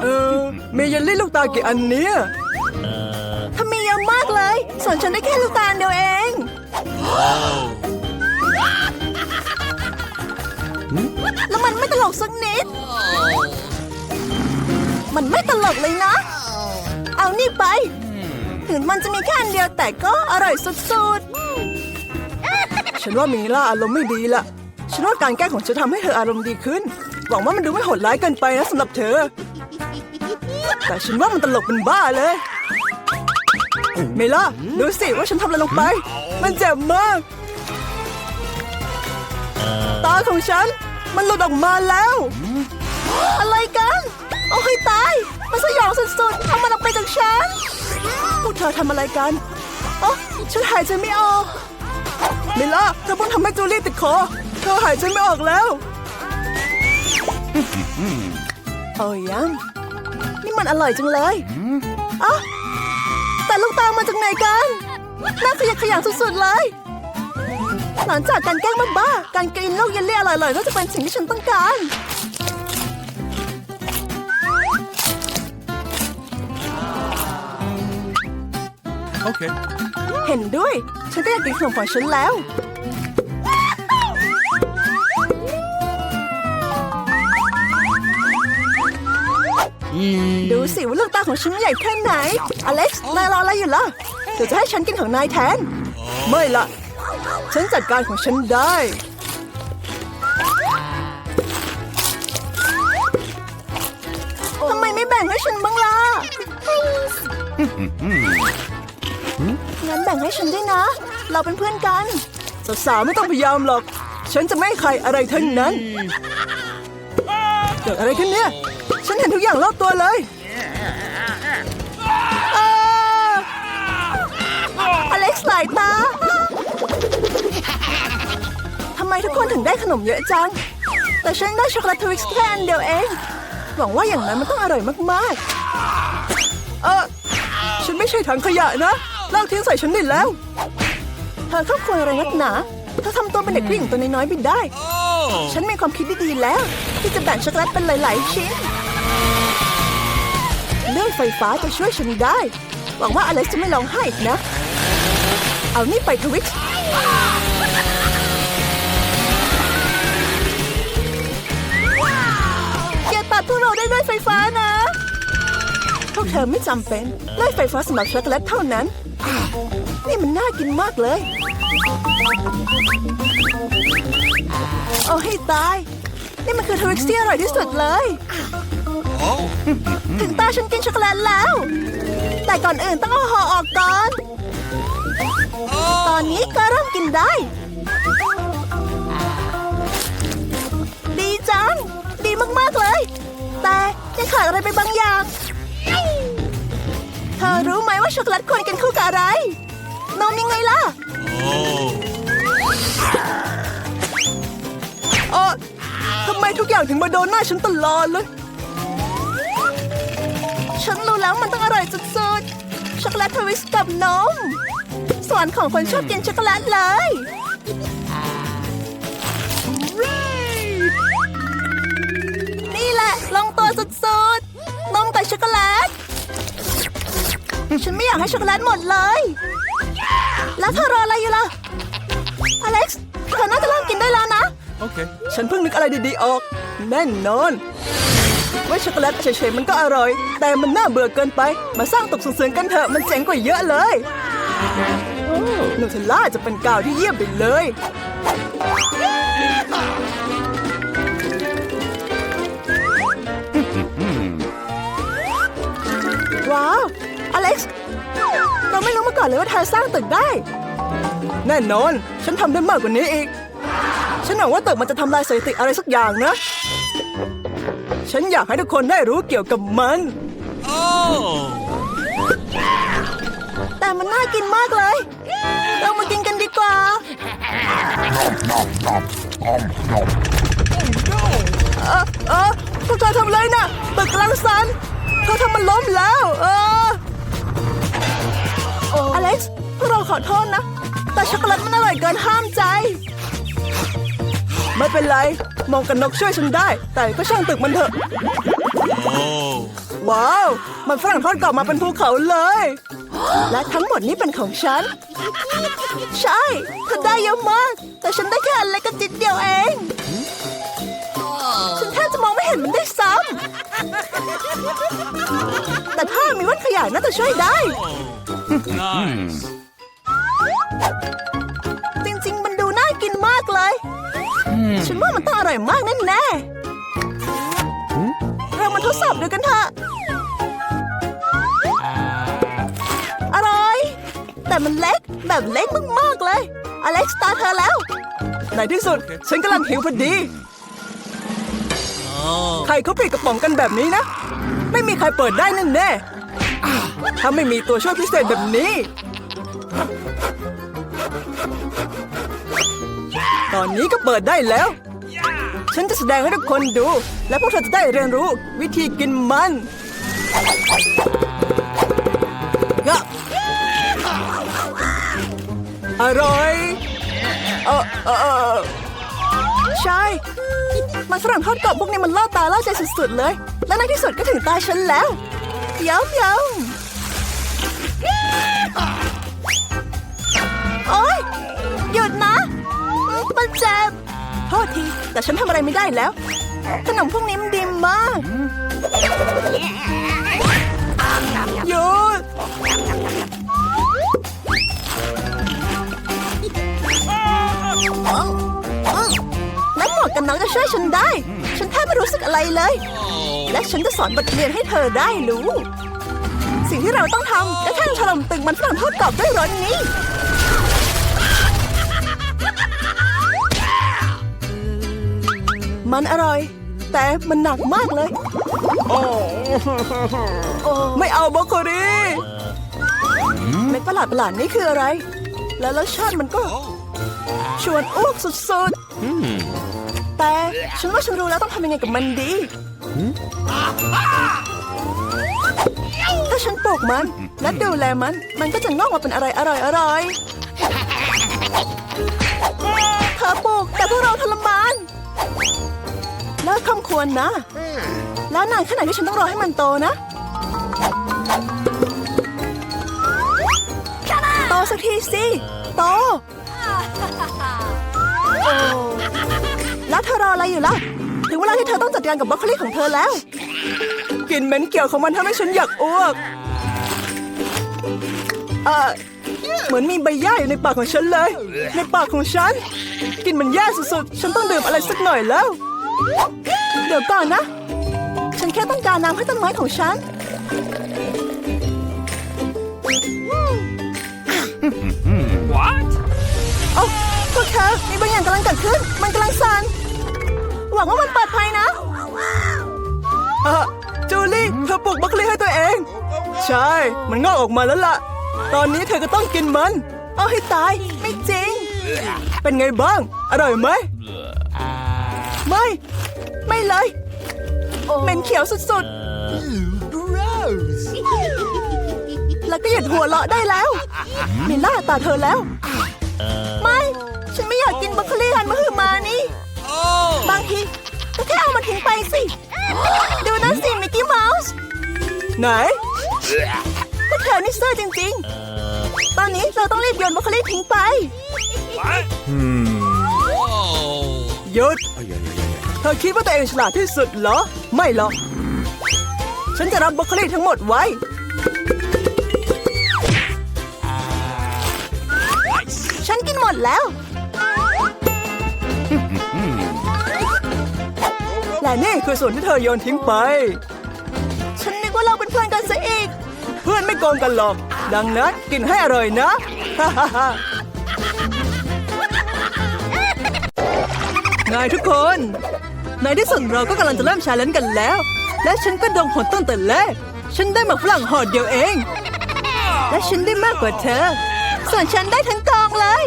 เออมีเยลลี่ลูกตากี่อันเนี้ยทำไมเยอะมากเลยส่วนฉันได้แค่ลูกตาลเดียวเองแล้วมันไม่ตลกสักนิด มันไม่ตลกเลยนะ เอานี่ไป ถึงมันจะมีแค่อันเดียวแต่ก็อร่อยสุดฉันว่ามีล่าอารมณ์ไม่ดีละ ฉันว่าการแกล้งของฉันทำให้เธออารมณ์ดีขึ้น หวังว่ามันดูไม่โหดร้ายเกินไปนะสำหรับเธอ แต่ฉันว่ามันตลกเป็นบ้าเลย เมล่าดูสิว่าฉันทำอะไรลงไป มันเจ็บมาก ตาของฉัน มันหลุดออกมาแล้ว อะไรกัน โอ้ยตาย มันสยองสุดๆเอามันออกไปจากฉัน พวกเธอทำอะไรกันอ๋อฉันหายใจไม่ออก เมล่าเธอเพิ่งทำให้จูลี่ติดคอ เธอหายใจไม่ออกแล้ว โอ้ยยังนี่มันอร่อยจังเลยอะแต่ลูกตามาจากไหนกัน น่าขยะแขยงสุดๆเลย หลังจากการแกล้งบ้าๆการกินลูกเยลลี่อร่อยๆก็จะเป็นสิ่งที่ฉันต้องการ Okay. เห็นด้วย ฉันก็อยากกินขนมของฉันแล้ว ดูสิว่าลูกตาของฉันใหญ่แค่ไหน อเล็กซ์นายรออะไรอยู่ล่ะเดี๋ยวจะให้ฉันกินของนายแทน ไม่ละฉันจัดการของฉันได้ ทำไมไม่แบ่งให้ฉันบ้างล่ะ งั้นแบ่งให้ฉันด้วยนะ เราเป็นเพื่อนกัน สาวๆไม่ต้องพยายามหรอก ฉันจะไม่ให้ใครอะไรทั้งนั้น เกิดอะไรขึ้นเนี่ยฉัน เห็นทุกอย่างรอบตัวเลยอ้าอเล็กซ์หลายตา ทำไมทุกคนถึงได้ขนมเยอะจัง แต่ฉันได้ช็อกโกแลตทวิกซ์แค่อันเดียวเอง หวังว่าอย่างนั้นมันต้องอร่อยมากๆ เออฉันไม่ใช่ถังขยะนะลากทิ้งใส่ฉันได้แล้ว เธอครอบครัวอะไรนักหนาเธอทำตัวเป็นเด็กผู้หญิงตัวน้อยๆไปได้ ฉันมีความคิดดีๆแล้ว ที่จะแบ่งช็อกโกแลตเป็นหลายๆชิ้น เลื่อยไฟฟ้าจะช่วยฉันได้ หวังว่าอเล็กซ์จะไม่ร้องไห้อีกนะ เอานี่ไปทวิกซ์อย่าตัดพวกเราได้ด้วยไฟฟ้านะ พวกเธอไม่จำเป็นเลื่อยไฟฟ้าสำหรับช็อกโกแลตเท่านั้น นี่มันน่ากินมากเลยโอ้ให้ตาย นี่มันคือทวิกซ์ที่อร่อยที่สุดเลย ถึงตาฉันกินช็อกโกแลตแล้ว แต่ก่อนอื่นต้องเอาห่อออกก่อน ตอนนี้ก็เริ่มกินได้ ดีจัง ดีมากๆเลย แต่ยังขาดอะไรไปบางอย่าง เธอรู้ไหมว่าช็อกโกแลตควรกินคู่กับอะไรนมยังไงล่ะ Oh. เออทำไมทุกอย่างถึงมาโดนหน้าฉันตลอดเลย ฉันรู้แล้วมันต้องอร่อยสุดๆ ช็อกโกแลตทวิสต์กับนม สวรรค์ของคนชอบกินช็อกโกแลตเลย นี่แหละลงตัวสุดๆ นมกับช็อกโกแลต ฉันไม่อยากให้ช็อกโกแลตหมดเลย แล้วเธอรออะไรอยู่ล่ะ อเล็กซ์ เธอน่าจะเริ่มกินได้แล้วนะ Okay. ฉันเพิ่งนึกอะไรดีๆออก แน่นอน ว่าช็อกโกแลตเฉยๆมันก็อร่อย แต่มันน่าเบื่อเกินไป มาสร้างตกส่งเสริมกันเถอะมันเจ๋งกว่าเยอะเลยนูเทลล่าจะเป็นกาวที่เยี่ยมไปเลย ว้าว อเล็กซ์ เราไม่รู้มาก่อนเลยว่าเธอสร้างตึกได้ แน่นอน ฉันทำได้มากกว่านี้อีก ฉันหวังว่าตึกมันจะทำลายสถิติอะไรสักอย่างนะ ฉันอยากให้ทุกคนได้รู้เกี่ยวกับมัน Oh. แต่มันน่ากินมากเลย เรามากินกันดีกว่า เออเออพวกเธอทำอะไรนะ่ะตึกลังสันเธอทำมันล้มแล้ว เอออเล็กซ์พวกเราขอโทษนะ แต่ช็อกโกแลตมันอร่อยเกินห้ามใจ ไม่เป็นไร มองกันนกช่วยฉันได้ แต่ก็ช่างตึกมันเถอะ Oh. ว้าว มันฝรั่งทอดกรอบมาเป็นภูเขาเลย และทั้งหมดนี้เป็นของฉัน ใช่เธอได้เยอะมาก แต่ฉันได้แค่อันเล็กกับจิตเดียวเอง ฉันแทบจะมองไม่เห็นมันได้วยซ้ำ แต่ถ้ามีวัดขยายน่าจะช่วยได้ Nice. ฉันว่ามันต้องอร่อยมากแน่ๆเรามาทดสอบดูกันเถอะอร่อย แต่มันเล็กแบบเล็กมากๆเลย อเล็กซ์ตาเธอแล้ว ในที่สุด ฉันกำลังหิวพอดี Oh. ใครเขาปิดกระป๋องกันแบบนี้นะ ไม่มีใครเปิดได้แน่แน่ๆถ้าไม่มีตัวช่วยพิเศษแบบนี้ ตอนนี้ก็เปิดได้แล้ว ฉันจะแสดงให้ทุกคนดู และพวกเธอจะได้เรียนรู้วิธีกินมันยะอร่อยเออเออออใช่มันฝรั่งทอดกรอบพวกนี้มันล่อตาล่อใจสุดๆเลย และในที่สุดก็ถึงตาฉันแล้วย้ำย้ำโอ๊ย มันเจ็บโทษที แต่ฉันทำอะไรไม่ได้แล้ว ขนมพวกนี้มันดีมากหยุดและหมวกกันน็อกจะช่วยฉันได้ ฉันแทบไม่รู้สึกอะไรเลย และฉันจะสอนบทเรียนให้เธอได้รู้ สิ่งที่เราต้องทำก็แค่ถล่มตึกมันฝรั่งทอดกรอบด้วยรถนี้ มันอร่อย แต่มันหนักมากเลยไม่เอาบรอกโคลีเม็ดประหลาดประหลาดๆนี่คืออะไร แล้วรสชาติมันก็ ชวนอ้วกสุดๆ แต่ฉันว่าฉันรู้แล้วต้องทำยังไงกับมันดี ถ้าฉันปลูกมันและดูแลมัน มันก็จะงอกมาเป็นอะไรอร่อยอร่อยๆเธอปลูกแต่พวกเราทรมาน เลิกคำควรนะ แล้วนานแค่ไหนที่ฉันต้องรอให้มันโตนะโตสักทีสิโตแล้วเธอรออะไรอยู่ล่ะ ถึงเวลาที่เธอต้องจัดการกับบรอกโคลีของเธอแล้วกลิ่นเหม็นเกี่ยวของมันทำให้ฉันอยากอ้วกเออเหมือนมีใบหญ้าอยู่ในปากของฉันเลย ในปากของฉันกลิ่นมันแย่สุดๆ ฉันต้องดื่มอะไรสักหน่อยแล้ว เดี๋ยวก่อนนะ ฉันแค่ต้องการน้ำให้ต้นไม้ของฉัน What? โอ้พวกเธอมีบางอย่างกำลังเกิดขึ้น มันกำลังสั่นหวังว่ามันปลอดภัยนะอะจูลี่เธอปลูกบรอกโคลีให้ตัวเอง ใช่ มันงอกออกมาแล้วล่ะ ตอนนี้เธอก็ต้องกินมัน เอาให้ตาย ไม่จริง เป็นไงบ้าง อร่อยไหม ไม่ ไม่เลย เหม็นเขียวสุดๆแล้วก็หยุดหัวเราะได้แล้วมีล่าตาเธอแล้ว ไม่ ฉันไม่อยากกินบรอกโคลีหันมาหือมานี่ Oh. บางทีก็แค่เอามาทิ้งไปสิ ดูนั่นสิมิกกี้เมาส์ ไหนพวกเธอนี่ซื่อจริง ๆ ตอนนี้เราต้องรีบโยนบรอกโคลีทิ้งไป What? Oh. หยุด เธอคิดว่าตัวเองฉลาดที่สุดเหรอ ไม่หรอก ฉันจะรับบรอกโคลีทั้งหมดไว้ ฉันกินหมดแล้ว และนี่คือส่วนที่เธอโยนทิ้งไป ฉันนึกว่าเราเป็นเพื่อนกันซะอีก เพื่อนไม่โกงกันหรอก ดังนั้นกินให้อร่อยนะ ฮ่าฮ่าฮ่านายทุกคน ในที่สุดเราก็กำลังจะเริ่มชาเลนจ์กันแล้ว และฉันก็ดงผลตั้งแต่แรก ฉันได้หมากฝรั่งห่อเดียวเอง และฉันได้มากกว่าเธอ ส่วนฉันได้ทั้งกองเลย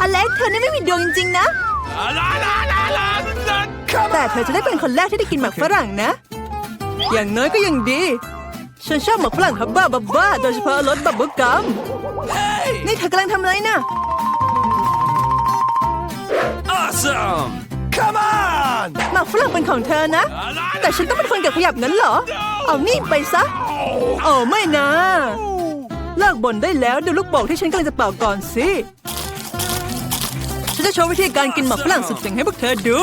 อเล็กเธอนี่ไม่มีดวงจริงๆนะ แต่เธอจะได้เป็นคนแรกที่ได้กินหมากฝรั่งนะ อย่างน้อยก็ยังดี ฉันชอบหมากฝรั่งฮับบ้าบับบ้าโดยเฉพาะรสบับเบิ้ลกัม Hey. นี่เธอกำลังทำอะไรนะ Awesome. Come on. On. หมากฝรั่งเป็นของเธอนะ La, la, แต่ฉันต้องเป็นคนเก็บขยับงั้นเหรอ เอานี่ไปซะ โอ้ไม่นะ เลิกบ่นได้แล้วดูลูกโป่งที่ฉันกำลังจะเป่าก่อนสิ ฉันจะโชว์วิธีการกินหมากฝรั่งสุดเจ๋งให้พวกเธอดู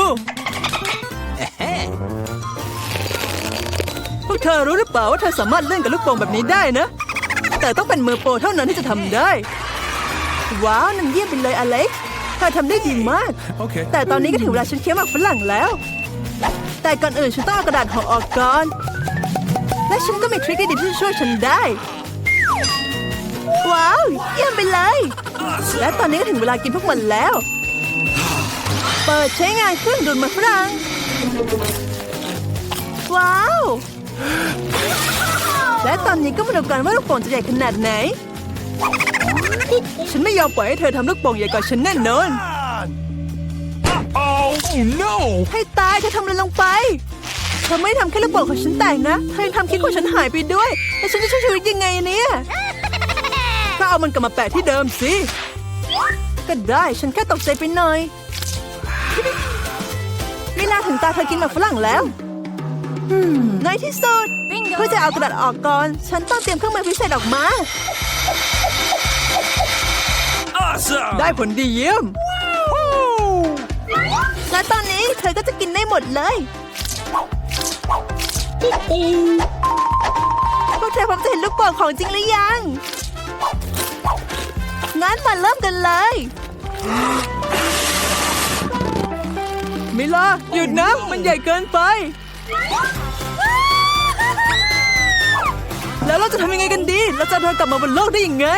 พวกเธอรู้หรือเปล่าว่าเธอสามารถเล่นกับลูกโป่งแบบนี้ได้นะ แต่ต้องเป็นมือโปรเท่านั้นที่จะทำได้ ว้าวนั่นเยี่ยมไปเลยอเล็กซ์ เธอทำได้ดีมาก Okay. แต่ตอนนี้ก็ถึงเวลาฉันเคี้ยวหมากฝรั่งแล้ว แต่ก่อนอื่นฉันต้องเอากระดาษห่อออกก่อน และฉันก็มีทริคดีๆที่จะช่วยฉันได้ ว้าว เยี่ยมไปเลย และตอนนี้ก็ถึงเวลากินพวกมันแล้ว เปิดใช้งานเครื่องดูดหมากฝรั่ง ว้าว และตอนนี้ก็มาดูกันว่าลูกโป่งจะใหญ่ขนาดไหน ฉันไม่ยอมปล่อยให้เธอทำลูกโป่งใหญ่กว่าฉันแน่นอน Oh no! ให้ตายเธอทำอะไรลงไป เธอไม่ทำแค่ลูกโป่งของฉันแตกนะ เธอยังทำคิดของฉันหายไปด้วย แล้วฉันจะใช้ชีวิตยังไงเนี่ยก็เอามันกลับมาแปะที่เดิมสิ ก็ได้ฉันแค่ตกใจไปหน่อย ไม่น่าถึงตาเธอกินหมากฝรั่งแล้วอืมในที่สุดเพื่อจะเอากระดาษออกก่อน ฉันต้องเตรียมเครื่องมือพิเศษออกมา Awesome! ได้ผลดีเยี่ยม และตอนนี้เธอก็จะกินได้หมดเลยพวกเธอพร้อมจะเห็นลูกโป่งของจริงหรือยัง งั้นมาเริ่มกันเลย มิลาหยุดนะ มันใหญ่เกินไป แล้วเราจะทำยังไงกันดี เราจะเอาเธอกลับมาบนโลกได้ยังไง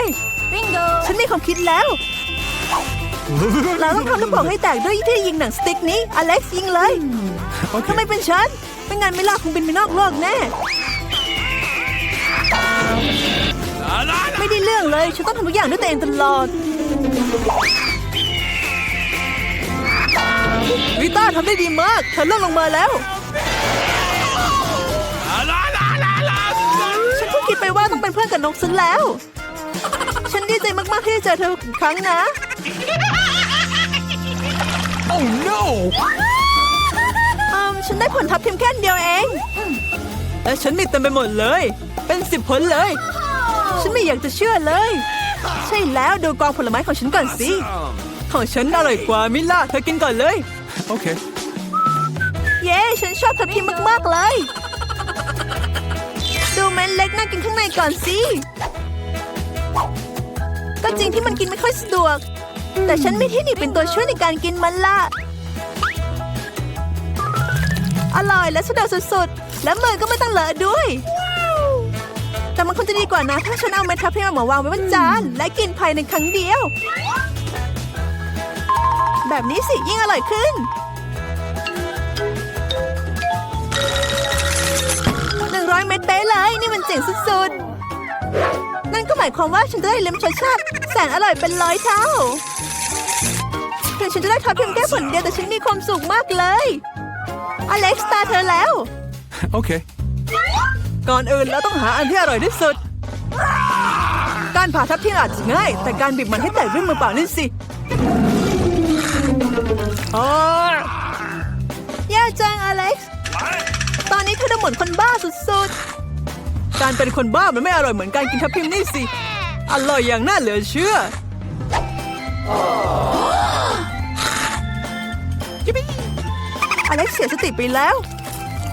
ฉันมีความคิดแล้ว เราต้องทำลูกโป่งให้แตกด้วยที่ยิงหนังสติ๊กนี้ อเล็กซ์ยิงเลยทำไมเป็นฉัน ไม่งั้นไม่ลาคงบินไปนอกโลกแน่ La, la, la. ไม่ได้เรื่องเลย ฉันต้องทำทุกอย่างด้วยตัวเองตลอดวิต้าทำได้ดีมาก เธอเลื่อนลงมาแล้ว La, la, la, la, la. ฉันเพิ่งคิดไปว่าต้องเป็นเพื่อนกับนกซะแล้ว ฉันดีใจมาก ๆ ที่ได้เจอเธออีกครั้งนะ Oh no! อืมฉันได้ผลทับทิมแค่อันเดียวเองและฉันนี่เต็มไปหมดเลย เป็นสิบผลเลย ฉันไม่อยากจะเชื่อเลย ใช่แล้วดูกองผลไม้ของฉันก่อนสิ Um, ของฉันอร่อยกว่ามิล่าเธอกินก่อนเลย okay. เย้ฉันชอบทับทิมมาก ๆ เลย ดูเม็ดเล็กน่ากินข้างในก่อนสิ ก็จริงที่มันกินไม่ค่อยสะดวก แต่ฉันมีที่หนีเป็นตัวช่วยในการกินมันละอร่อยและสะดวกสุดๆ และมือก็ไม่ต้องเลอะด้วย แต่มันคงจะดีกว่านะ ถ้าฉันเอาเม็ดทับทิมมาวางไว้บนจาน และกินภายในครั้งเดียว แบบนี้สิยิ่งอร่อยขึ้นหนึ่งร้อยเม็ดเป๊ะเลย นี่มันเจ๋งสุดๆ นั่นก็หมายความว่าฉันจะได้ลิ้มรสชาติแสนอร่อยเป็นร้อยเท่าถึงฉันจะได้ทอดเพียงแค่ผลเดียวแต่ฉันมีความสุขมากเลย อเล็กซ์ตาเธอแล้ว Okay. ก่อนอื่นเราต้องหาอันที่อร่อยที่สุด การผ่าทับทิมอาจจะง่าย แต่การบีบมันให้แตกด้วยมือเปล่านี่สิอ๋อแย่จังอเล็กซ์ ตอนนี้เธอดูเหมือนคนบ้าสุด การเป็นคนบ้ามันไม่อร่อยเหมือนการกินทับทิมนี่สิ อร่อยอย่างน่าเหลือเชื่อๆอเล็กซ์เสียสติไปแล้ว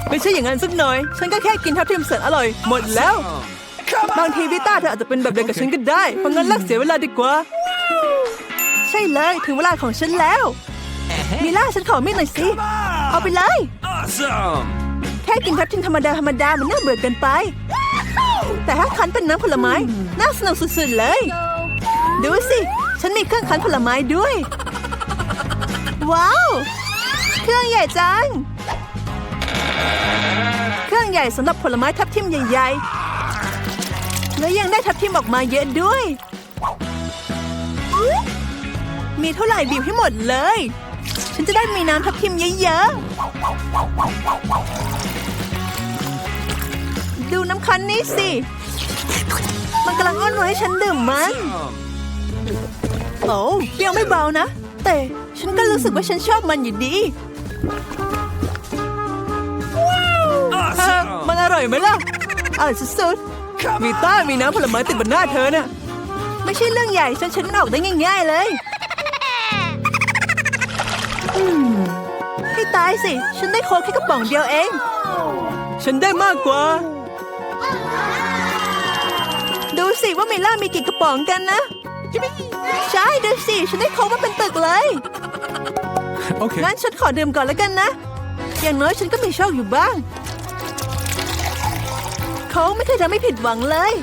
ไม่ใช่อย่างนั้นสักหน่อย ฉันก็แค่กินทับทิมแสนอร่อย หมดแล้ว บางทีวิต้าเธออาจจะเป็นแบบเดียวกับฉันก็ได้ เพราะงั้นเลิกเสียเวลาดีกว่า ใช่เลยถึงเวลาของฉันแล้ว มิล่าฉันขอมีดหน่อยสิ เอาไปเลย Awesome! แค่กินทับทิมธรรมดาธรรมดามันน่าเบื่อเกินไป แต่ถ้าคั้นเป็นน้ำผลไม้ น่าสนุกสุดๆเลย ดูสิ ฉันมีเครื่องคั้นผลไม้ด้วย ว้าว เครื่องใหญ่จัง เครื่องใหญ่สำหรับผลไม้ทับทิมใหญ่ ๆ และยังได้ทับทิมออกมาเยอะด้วย มีเท่าไหร่บีบให้หมดเลย ฉันจะได้มีน้ำทับทิมเยอะๆ ดูน้ำคันนี้สิ มันกำลังอ้อนวอให้ฉันดื่มมัน โอ้ยังไม่เบานะ แต่ฉันก็รู้สึกว่าฉันชอบมันอยู่ดีเออมันอร่อยไหมล่ะอร่อยสุดๆมีต้ามีน้ำผลไม้ติดบนหน้าเธอน่ะ ไม่ใช่เรื่องใหญ่ฉันฉันออกได้ง่าย ๆเลยให้ตายสิ ฉันได้โคแค่กระป๋องเดียวเอง ฉันได้มากกว่า สิว่าเมล่ามีกี่กระป๋องกันนะ ใช่ดูสิ ฉันได้โค้กมาเป็นตึกเลย Okay. งั้นฉันขอดื่มก่อนแล้วกันนะ อย่างน้อยฉันก็มีโชคอยู่บ้าง เขาไม่เคยทำให้ผิดหวังเลย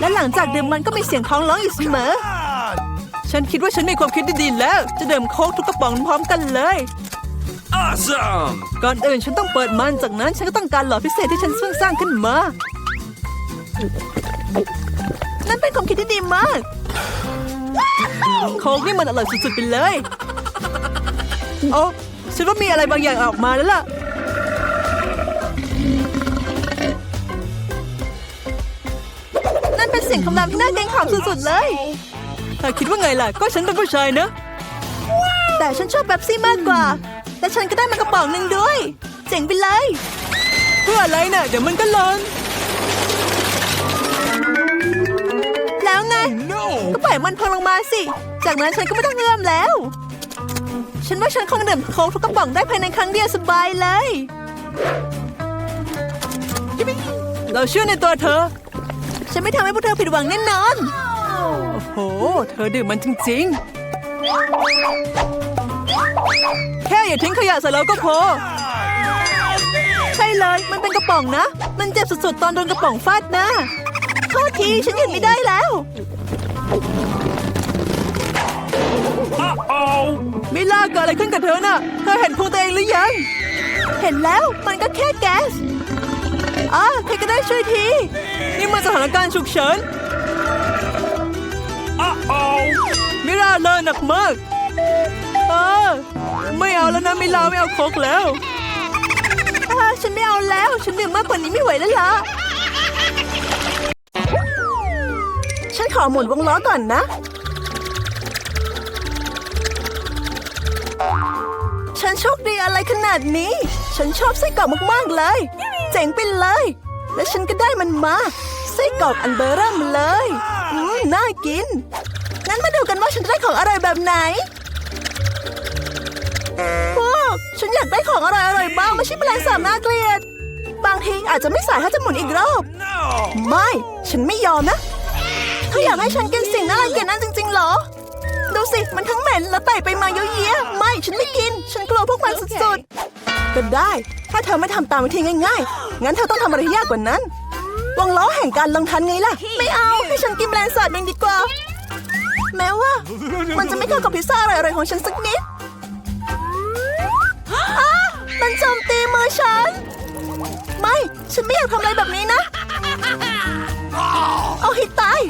และหลังจากดื่มมันก็มีเสียงท้องร้องอยู่เสมอ ฉันคิดว่าฉันมีความคิดที่ดีแล้ว จะดื่มโค้กทุกกระป๋องพร้อมกันเลย Awesome. ก่อนอื่นฉันต้องเปิดมันจากนั้นฉันก็ต้องการหลอดพิเศษที่ฉันเพิ่งสร้างขึ้นมา นั่นเป็นความคิดที่ดีมาก โค้กนี่มันอร่อยสุดๆไปเลย โอ้ฉันว่ามีอะไรบางอย่างออกมาแล้วล่ะ นั่นเป็นเสียงคำรามที่น่าเกรงขามสุดๆเลยถ้าคิดว่าไงล่ะ ก็ฉันเป็นผู้ชายนะ แต่ฉันชอบเป๊ปซี่มากกว่า และฉันก็ได้มากระป๋องหนึ่งด้วย เจ๋งไปเลย เพื่ออะไรน่ะเดี๋ยวมันก็หล้นแล้วไง No. ก็ปล่อยมันพังลงมาสิ จากนั้นฉันก็ไม่ต้องเงื่อมแล้ว ฉันว่าฉันคงดื่มโค้กทุกกระป๋องได้ภายในครั้งเดียวสบายเลย เราเชื่อในตัวเธอ ฉันไม่ทำให้พวกเธอผิดหวังแน่นอน โอ้โห เธอดื่มมันจริง ๆ แค่อย่าทิ้งขยะใส่เราก็พอ ใช่เลย มันเป็นกระป๋องนะ มันเจ็บสุดๆ ตอนโดนกระป๋องฟาดหน้าโทษที ฉันหยุดไม่ได้แล้ว Oh. มิล่าเกิดอะไรขึ้นกับเธอน่ะ เธอเห็นพุงตัวเองหรือยัง เห็นแล้ว มันก็แค่แก๊สอ่าใครก็ได้ช่วยที นี่มันสถานการณ์ฉุกเฉิน Uh-oh. มิล่าเลอะหนักมาก เออไม่เอาแล้วนะมิล่าไม่เอาโคกแล้วฉันไม่เอาแล้ว ฉันดื่มมากกว่านี้ไม่ไหวแล้วล่ะฉันขอหมุนวงล้อก่อนนะ ฉันโชคดีอะไรขนาดนี้ ฉันชอบไส้กรอกมากๆเลย เจ๋งไปเลย และฉันก็ได้มันมา ไส้กรอกอันเบอร์เริ่มเลย อืมน่ากิน งั้นมาดูกันว่าฉันได้ของอร่อยแบบไหน พวกฉันอยากได้ของอร่อยๆบ้างไม่ใช่แมลงสาบน่าเกลียด บางทีอาจจะไม่สายถ้าจะหมุนอีกรอบ ไม่ ฉันไม่ยอมนะเธออยากให้ฉันกินสิ่งน่ารังเกียจนั้นจริงๆเหรอ ดูสิ มันทั้งเหม็นและไต่ไปมาเยอะแยะไม่ ฉันไม่กิน ฉันกลัวพวกมันสุดๆ ก็ได้ ถ้าเธอไม่ทำตามวิธีง่ายๆ งั้นเธอต้องทำอะไรยากกว่านั้นวงล้อแห่งการลงทันไงล่ะ ไม่เอา ให้ฉันกินแมลงสาบเองดีกว่า แม้ว่า มันจะไม่เข้ากับพิซซ่าอร่อยๆของฉันสักนิด มันโจมตีมือฉัน ไม่ ฉันไม่อยากทำอะไรแบบนี้นะ เอาให้ตาย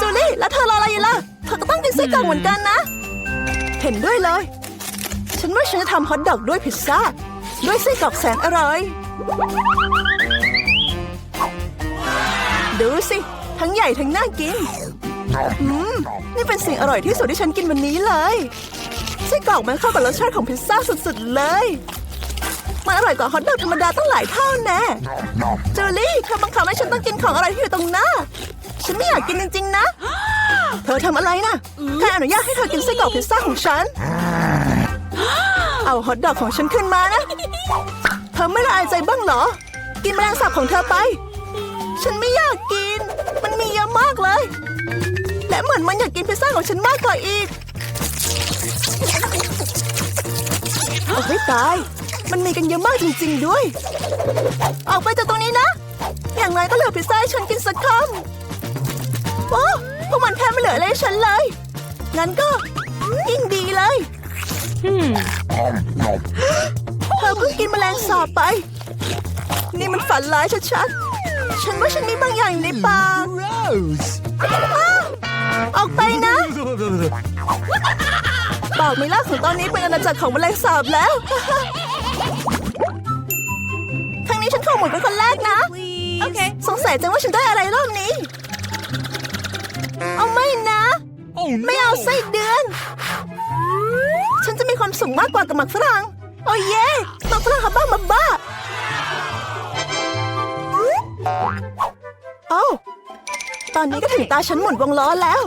จูลี่ แล้วเธอรออะไรอยู่ล่ะ เธอก็ต้องกินไส้กรอกเหมือนกันนะ เห็นด้วยเลย ฉันว่าฉันจะทำฮอทดอกด้วยพิซซ่า ด้วยไส้กรอกแสนอร่อย ดูสิ ทั้งใหญ่ทั้งน่ากิน อืม นี่เป็นสิ่งอร่อยที่สุดที่ฉันกินวันนี้เลยไส้กรอกมันเข้ากับรสชาติของพิซซ่าสุดๆเลย มันอร่อยกว่าฮอทดอกธรรมดาตั้งหลายเท่าแน่จูลี่เธอบังคับให้ฉันต้องกินของอร่อยที่อยู่ตรงหน้า ฉันไม่อยากกินจริงๆนะ เธอทำอะไรนะใครอนุญาตให้เธอกินไส้กรอกพิซซ่าของฉัน เอาฮอทดอกของฉันขึ้นมานะ เธอไม่ละอายใจบ้างเหรอ กินแมลงสาบของเธอไป ฉันไม่อยากกิน มันมีเยอะมากเลย และเหมือนมันอยากกินพิซซ่าของฉันมากกว่าอีกโอ้ยตาย มันมีกันเยอะมากจริง ๆ ด้วย ออกไปจากตรงนี้นะ อย่างไรก็เหลือพิซซ่าให้ฉันกินสักคำโอ้พวกมันแทบไม่เหลืออะไรให้ฉันเลย งั้นก็ยิ่งดีเลยเธอเพิ่งกินแมลงสาบไป นี่มันฝันร้ายชัดๆ ฉันว่าฉันมีบางอย่างอยู่ในปาก Gross. ออกไปนะปากมิล่าของตอนนี้เป็นอาณาจักรของแมลงสาบแล้วครั้ง นี้ฉันขอหมุนเป็นคนแรกนะ โอเค สงสัยจังว่าฉันได้อะไรรอบนี้ เอาไม่นะ Oh ไม่ no. เอาไส้เดือน ฉันจะมีความความสุขมากกว่ากับหมักฝรั่ง โอ้เย่หมักฝรั่งฮับบ้ามาบ้าโอ้าตอนนี้ก็ถึงตาฉันหมุนวงล้อแล้ว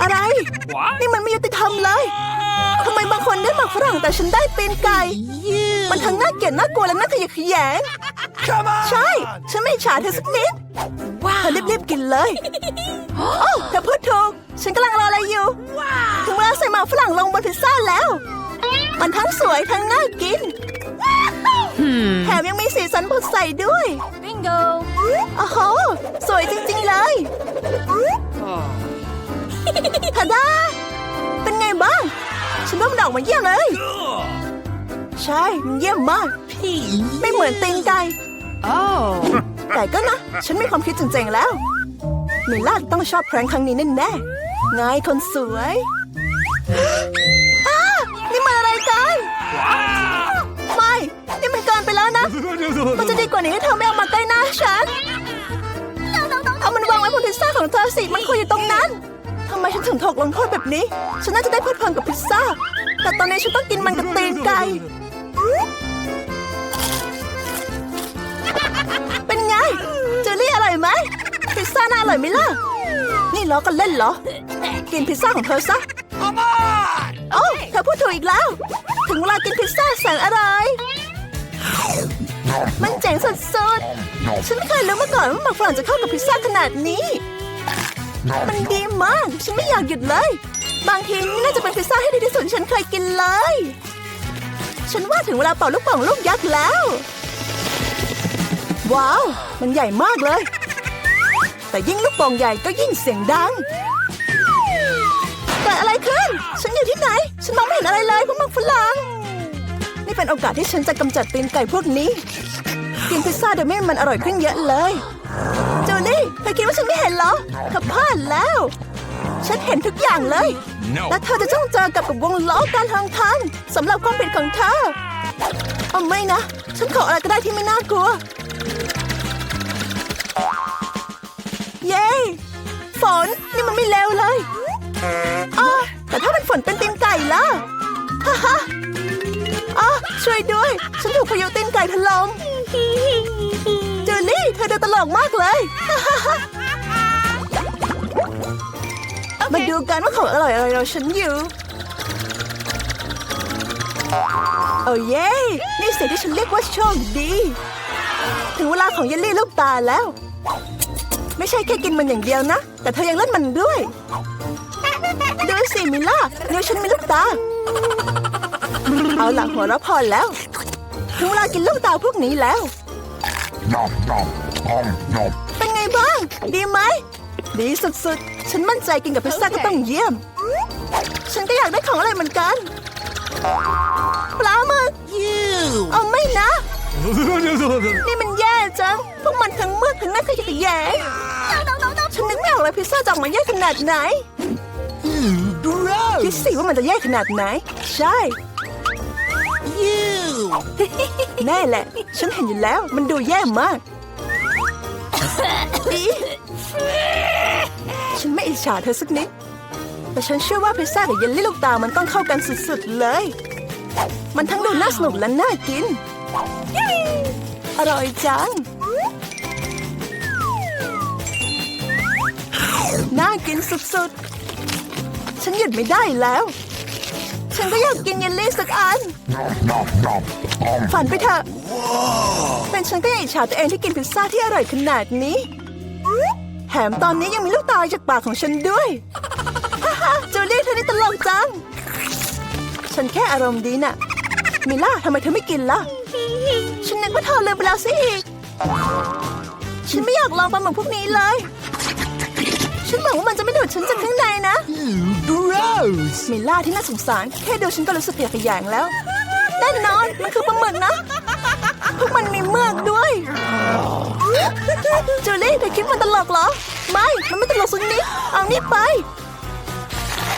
อะไร What? นี่มันไม่ยุติธรรมเลยทำไมบาง คนได้หมักฝรั่งแต่ฉันได้ตีนไก่ มันทั้งน่าเกลียดน่ากลัวและน่าขยะแขยง Come on! ใช่ ฉันไม่อิจฉาเธอสักนิดว้าวเธอรีบๆกินเลยโอ้เธอพูดถูก ฉันกำลังรออะไรอยู่ ถึงเวลาใส่หมากฝรั่งลงบนพิซซ่าแล้ว มันทั้งสวยทั้งน่ากิน แถมยังมีสีสันสดใสด้วย Bingo! โอ้โห สวยจริง ๆ เลยทาดาเป็นไงบ้าง ฉันว่ามันออกมาเยี่ยมเลย Ugh. ใช่มันเยี่ยมมาก ไม่เหมือนตีนไก่ Oh! แต่ก็นะ ฉันมีความคิดจริงๆแล้วมิลล่าต้องชอบแพร้งครั้งนี้แน่ๆไงคนสวยอ้านี่มันอะไรกันไม่นี่มันเกินไปแล้วนะ มันจะดีกว่านี้ถ้าเธอไม่เอามาใกล้หน้าฉันเอามันวางไว้บนพิซซ่าของเธอสิมันควรอยู่ตรงนั้นทำ ไมฉันถึงถูกลงโทษแบบนี้ ฉันน่าจะได้เพลิดเพลินกับพิซซ่า แต่ตอนนี้ฉันต้องกินมันกับตีนไก่ เป็นไง เจอรี่อร่อยไหม พิซซ่าน่าอร่อยไหมล่ะ นี่ล้อกันเล่นเหรอ กินพิซซ่าของเธอซะ Come on! โอ้เธอพูดถูกอีกแล้ว ถึงเวลากินพิซซ่าแสนอร่อยมันเจ๋งสุดๆ ฉันไม่เคยรู้มาก่อนว่าหมักฝรั่งจะเข้ากับพิซซ่าขนาดนี้ มันดี มาก ฉันไม่อยากหยุดเลย บางทีนี่น่าจะเป็นพิซซ่าที่ดีที่สุดฉันเคยกินเลย ฉันว่าถึงเวลาเป่าลูกโป่องลูกยักษ์แล้ว ว้าว มันใหญ่มากเลย แต่ยิ่งลูกโป่งใหญ่ก็ยิ่งเสียงดังเกิดอะไรขึ้น ฉันอยู่ที่ไหน ฉันมองไม่เห็นอะไรเลยพวกมักฝรั่ง นี่เป็นโอกาสที่ฉันจะกำจัดตีนไก่พวกนี้ กินพิซซ่าโดยไม่มันอร่อยขึ้นเยอะเลยจูลี เธอคิดว่าฉันไม่เห็นเหรอเธอพลาดแล้ว ฉันเห็นทุกอย่างเลย No. และเธอจะต้องเจอกับกับวงล้อการทางทันสำหรับความผิดของเธอเอาไม่นะ ฉันขออะไรก็ได้ที่ไม่น่ากลัว เย้ ฝนนี่มันไม่เลวเลยอ๋อแต่ถ้าเป็นฝนเป็นตีนไก่ล่ะ ฮ่าฮ่าอ๋อช่วยด้วย ฉันถูกพายุตีนไก่ถล่มจู ลี่ เธอดูตลกมากเลยฮ่าฮ่าฮ่ามาดูกันว่าของอร่อยอะไรเราฉันอยู่ โอ้เย้ นี่สิ่งที่ฉันเรียกว่าโชคดี ถึงเวลาของเยลลี่ลูกตาแล้ว ไม่ใช่แค่กินมันอย่างเดียวนะ แต่เธอยังเล่นมันด้วยดูสิมิล่าเดี๋ยวฉันมีลูกตา เอาหลังหัวเราพอแล้ว ถึงเวลากินลูกตาพวกนี้แล้ว nom nom nom nom เป็นไงบ้าง ดีไหม ดีสุดๆ ฉันมั่นใจกินกับพิซซ่าก็ต้องเยี่ยม ฉันก็อยากได้ของอะไรเหมือนกัน ปลาหมึกเอาไม่นะ นี่มันแย่จัง พวกมันทั้งเมือกทั้งน่าขยะแขยงฉันนึกไม่ออกเลยพิซซ่าจะออกมาแย่ขนาดไหนคิดสิว่ามันจะแย่ขนาดไหน ใช่ แน่แหละ ฉันเห็นอยู่แล้ว มันดูแย่มากอีฉันไม่อิจฉาเธอสักนิด แต่ฉันเชื่อว่าพิซซ่ากับเยลลี่ลูกตามันต้องเข้ากันสุดๆเลย มันทั้งดูน่าสนุกและน่ากิน อร่อยจัง น่ากินสุดๆ ฉันหยุดไม่ได้แล้วฉันก็อยากกินเยลลี่สักอัน nom nom nom ฝันไปเถอะเป็นฉันก็ยังอิจฉาตัวเองที่กินพิซซ่าที่อร่อยขนาดนี้ แถมตอนนี้ยังมีลูกตาจากปากของฉันด้วยฮ่าฮ่าจูเลียเธอนี่ตลกจัง ฉันแค่อารมณ์ดีน่ะ มิล่าทำไมเธอไม่กินล่ะ ฉันนึกว่าเธอลืมไปแล้วสิอีก ฉันไม่อยากลองปลาหมึกพวกนี้เลย ฉันหวังว่ามันจะไม่ดูดฉันจากข้างในนะ Gross! มิล่าที่น่าสงสาร แค่ดูฉันก็รู้สึกอยากขยงแล้ว แน่นอน มันคือปลาหมึกนะพวกมันมีเมือกด้วย จูลี่เธอคิดมันตลกเหรอ ไม่ มันไม่ตลกสักนิดเอานี่ไป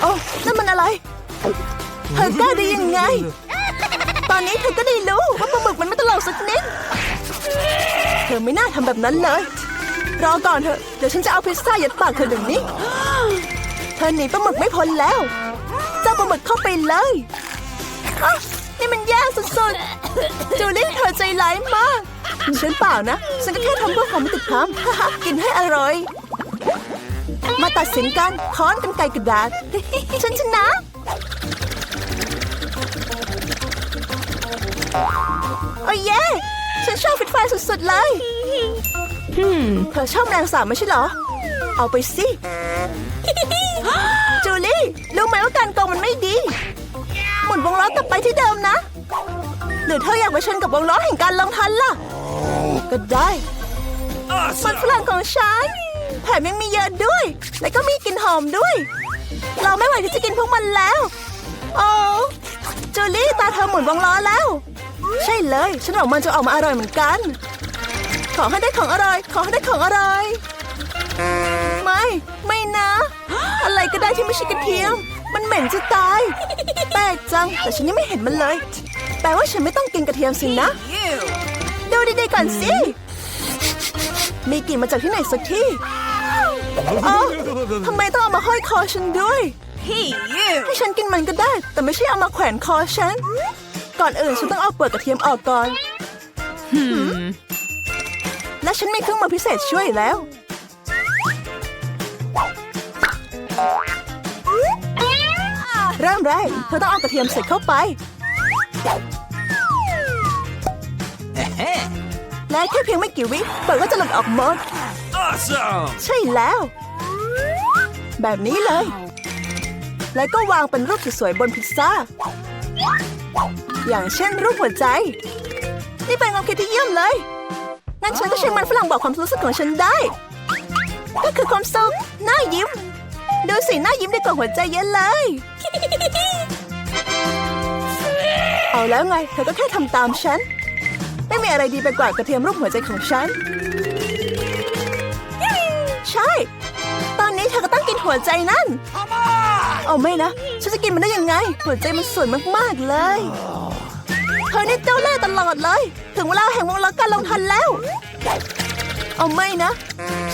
โอ้นั่นมันอะไร เธอกล้าได้ยังไง ตอนนี้เธอก็ได้รู้ว่าปลาหมึกมันไม่ตลกสักนิด เธอไม่น่าทำแบบนั้นเลย รอก่อนเถอะ เดี๋ยวฉันจะเอาพิซซ่ายัดปากเธอเดี๋ยวนี้ เธอหนีปลาหมึกไม่พ้นแล้ว เจ้าปลาหมึกเข้าไปเลยอ๊ะนี่มันแย่สุดๆ จูลี่เธอใจร้ายมากฉันเปล่านะ ฉันก็แค่ทำเพื่อความไม่ติดคำกินให้อร่อย มาตัดสินกันค้อนกันไกรกระดาษ ฉันชนะ โอ้ยเย่ฉันชอบฟิตไฟสุดๆเลย เธอชอบแมลงสาบไม่ใช่เหรอ เอาไปสิ จูลี่ รู้ไหมว่าการโกงมันไม่ดี หมุนวงล้อกลับไปที่เดิมนะ หรือเธออยากไปชนกับวงล้อแห่งการลงทันล่ะ ก็ได้ มันฝรั่งของฉัน แถมยังมีเยอะด้วย และก็มีกลิ่นหอมด้วย เราไม่ไหวที่จะกินพวกมันแล้ว โอ้จูลี่ตาเธอหมุนวงล้อแล้ว ใช่เลย ฉันหวังมันจะออกมาอร่อยเหมือนกัน ขอให้ได้ของอร่อย ขอให้ได้ของอร่อย ไม่ ไม่นะ อะไรก็ได้ที่ไม่ใช่กระเทียม มันเหม็นจะตาย แปลกจัง แต่ฉันยังไม่เห็นมันเลย แปลว่าฉันไม่ต้องกินกระเทียมสินะ ดูดีๆก่อนสิ มีกลิ่นมาจากที่ไหนสักที่อ๋อทำไมต้องเอามาห้อยคอฉันด้วย Hey you ให้ฉันกินมันก็ได้ แต่ไม่ใช่เอามาแขวนคอฉัน ก่อนอื่นฉันต้องเอาเปลือกกระเทียมออกก่อน และฉันมีเครื่องมือพิเศษช่วยแล้ว เริ่มแรกเธอต้องเอากระเทียมใส่เข้าไป และแค่เพียงไม่กี่วิเปลือกก็จะหลุดออกหมด Awesome! ใช่แล้ว แบบนี้เลย แล้วก็วางเป็นรูปสวยๆบนพิซซ่า อย่างเช่นรูปหัวใจ นี่เป็นความคิดที่เยี่ยมเลยงั้นฉันก็ใช้มันฝรั่งบอกความรู้สึกของฉันได้ ก็คือความสุขหน้ายิ้ม ดูสิหน้ายิ้มได้กว่าหัวใจเยอะเลย เอาแล้วไง เธอก็แค่ทำตามฉัน ไม่มีอะไรดีไปกว่ากระเทียมรูปหัวใจของฉัน ใช่ ตอนนี้เธอก็ต้องกินหัวใจนั่น เอาไม่นะ ฉันจะกินมันได้ยังไง หัวใจมันสวยมากๆเลยเธอนี่เจ้าเล่ห์ตลอดเลย ถึงเวลาแห่งวงล้อการลงทันแล้ว เอาไม่นะ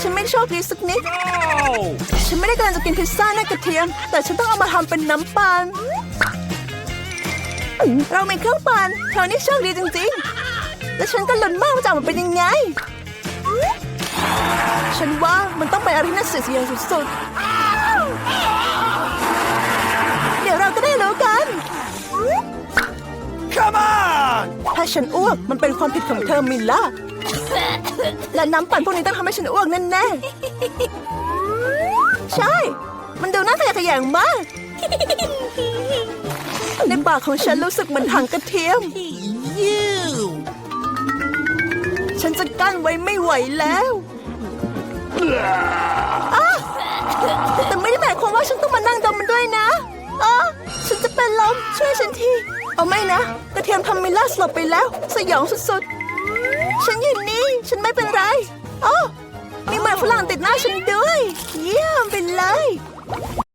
ฉันไม่โชคดีสักนิด No! ฉันไม่ได้กำลังจะกินพิซซ่าหน้ากระเทียม แต่ฉันต้องเอามาทำเป็นน้ำปั่นเรามีเครื่องปั่นเธอนี่โชคดีจริงๆ และฉันก็ลุ้นมากว่าจะออกมาเป็นยังไง ฉันว่ามันต้องเป็นอะไรที่น่าเสียดสีสุดๆ เดี๋ยวเราก็ได้รู้กัน Come on! ถ้าฉันอ้วกมันเป็นความผิดของเธอมิลล่า และน้ำปั่นพวกนี้ต้องทำให้ฉันอ้วกแน่ๆ ใช่ มันดูน่าขยะแขยงมาก ในปากของฉันรู้สึกเหมือนถังกระเทียม ฉันจะกั้นไว้ไม่ไหวแล้วอ๊ะแต่ไม่ได้หมายความว่าฉันต้องมานั่งดมมันด้วยนะอ๋อฉันจะเป็นลมช่วยฉันที เอาไม่นะ กระเทียมทำมิลล่าสลบไปแล้ว สยองสุดๆ ฉันอยู่นี่ ฉันไม่เป็นไรอ๋อมีหมาฝรั่งติดหน้าฉันด้วย เยี่ยมไปเลย